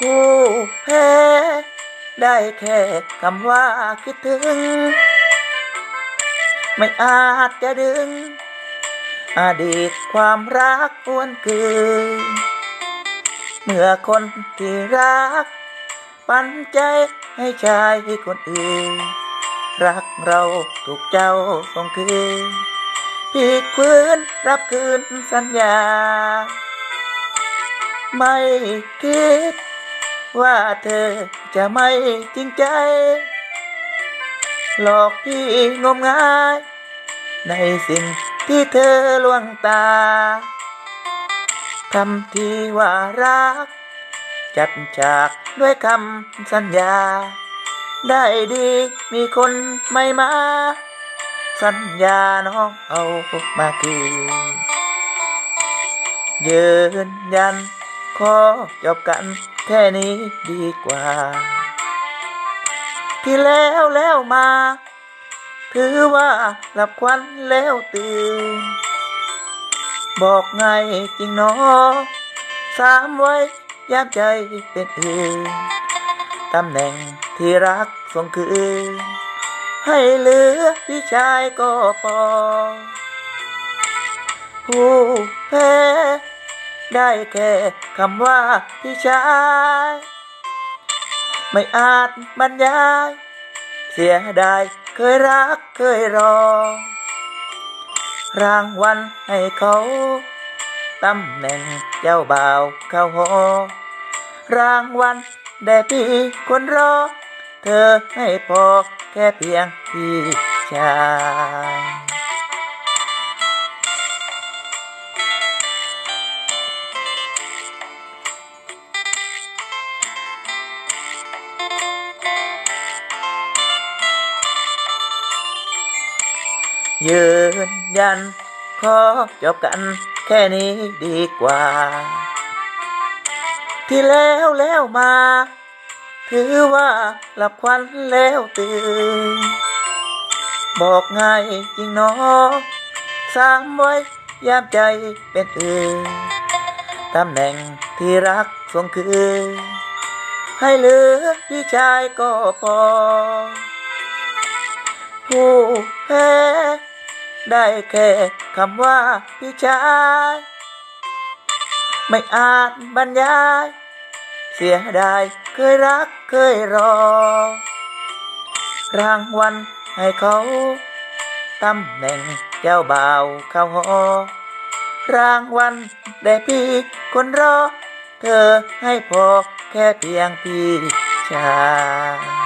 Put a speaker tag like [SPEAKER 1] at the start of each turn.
[SPEAKER 1] กูแพ้ได้แค่คำว่าคิดถึง ไม่อาจจะดึง อดีตความรักหวนคืนเมื่อคนที่รัก ปันใจให้ชายคนอื่น รักเราถูกเจ้าส่งคืนพีกพื้นรับคืนสัญญา ไม่คิด ว่าเธอจะไม่จริงใจ หลอกพี่งมงาย ในสิ่งที่เธอลวงตาทำทีว่ารัก จัดฉากด้วยคำสัญญา ได้ดีมีคนไม่มา สัญญาน้องเอามาคืนยืนยันขอจบกัน แค่นี้ดีกว่า ที่แล้วแล้วมา ถือว่าหลับควันแล้วตื่น บอกไงจริงเนาะสามไว้ยามใจเป็นอื่นตำแหน่งที่รักส่งคืน ให้เหลือพี่ชายก็พอผู้แพ้ ได้แค่คำว่าพี่ชายไม่อาจบรรยาย เสียดายเคยรักเคยรอ รางวัลให้เขาตำแหน่งเจ้าบ่าวเข้าหอรางวัลแด่พี่คนรอ เธอให้พอแค่เพียงพี่ชาย ยืนยัน ขอจบกันแค่นี้ดีกว่า ที่แล้วแล้วมา ถือว่าหลับควันแล้วตื่น บอกง่ายจริงเนาะสางไว้ยามใจเป็นอื่นตำแหน่งที่รักส่งคืนให้เหลือพี่ชายก็พอผู้แพ้ ได้แค่คำว่าพี่ชาย ไม่อาจบรรยาย เสียดายเคยรักเคยรอ รางวัลให้เขาตำแหน่งเจ้าบ่าวเขาหอรางวัลแด่พี่คนรอ เธอให้พอแค่เพียงพี่ชาย